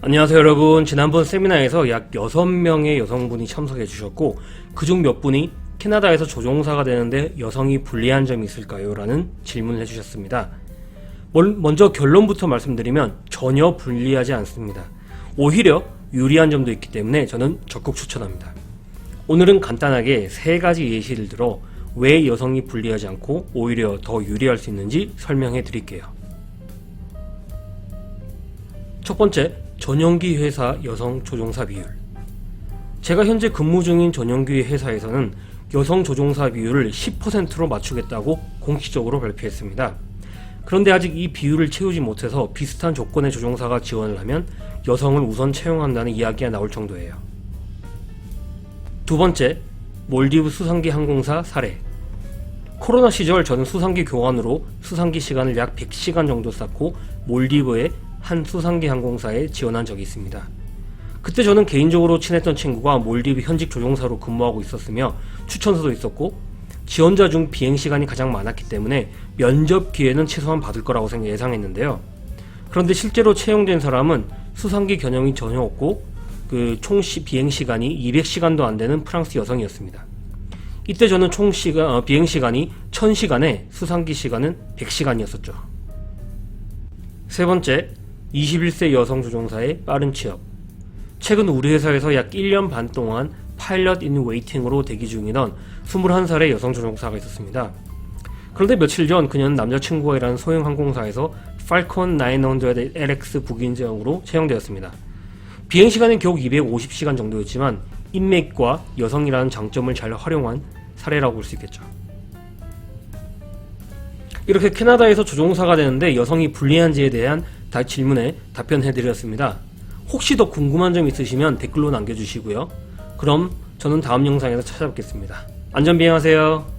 안녕하세요 여러분 지난번 세미나에서 약 6명의 여성분이 참석해 주셨고 그중 몇 분이 캐나다에서 조종사가 되는데 여성이 불리한 점이 있을까요? 라는 질문을 해주셨습니다. 멀- 먼저 결론부터 말씀드리면 전혀 불리하지 않습니다. 오히려 유리한 점도 있기 때문에 저는 적극 추천합니다. 오늘은 간단하게 세 가지 예시를 들어 왜 여성이 불리하지 않고 오히려 더 유리할 수 있는지 설명해 드릴게요. 첫 번째, 전용기 회사 여성 조종사 비율. 제가 현재 근무 중인 전용기 회사에서는 여성 조종사 비율을 10%로 맞추겠다고 공식적으로 발표했습니다. 그런데 아직 이 비율을 채우지 못해서 비슷한 조건의 조종사가 지원을 하면 여성을 우선 채용한다는 이야기가 나올 정도예요. 두 번째, 몰디브 수상기 항공사 사례. 코로나 시절 저는 수상기 교환으로 수상기 시간을 약 100시간 정도 쌓고 몰디브의 한 수상기 항공사에 지원한 적이 있습니다. 그때 저는 개인적으로 친했던 친구가 몰디브 현직 조종사로 근무하고 있었으며 추천서도 있었고 지원자 중 비행 시간이 가장 많았기 때문에 면접 기회는 최소한 받을 거라고 예상했는데요. 그런데 실제로 채용된 사람은 수상기 견형이 전혀 없고 그 총 비행 시간이 200시간도 안 되는 프랑스 여성이었습니다. 이때 저는 총 시간 어, 비행 시간이 1000시간에 수상기 시간은 100시간이었었죠. 세 번째, 21세 여성 조종사의 빠른 취업. 최근 우리 회사에서 약 1년 반 동안 파일럿 인 웨이팅으로 대기 중이던 21살의 여성 조종사가 있었습니다. 그런데 며칠 전 그녀는 남자친구가 일하는 소형 항공사에서 팔콘 900 LX 북인정으로 채용되었습니다. 비행 시간은 겨우 250시간 정도였지만 인맥과 여성이라는 장점을 잘 활용한 사례라고 볼 수 있겠죠. 이렇게 캐나다에서 조종사가 되는데 여성이 불리한지에 대한 다 질문에 답변해드렸습니다. 혹시 더 궁금한 점 있으시면 댓글로 남겨주시고요. 그럼 저는 다음 영상에서 찾아뵙겠습니다. 안전비행하세요.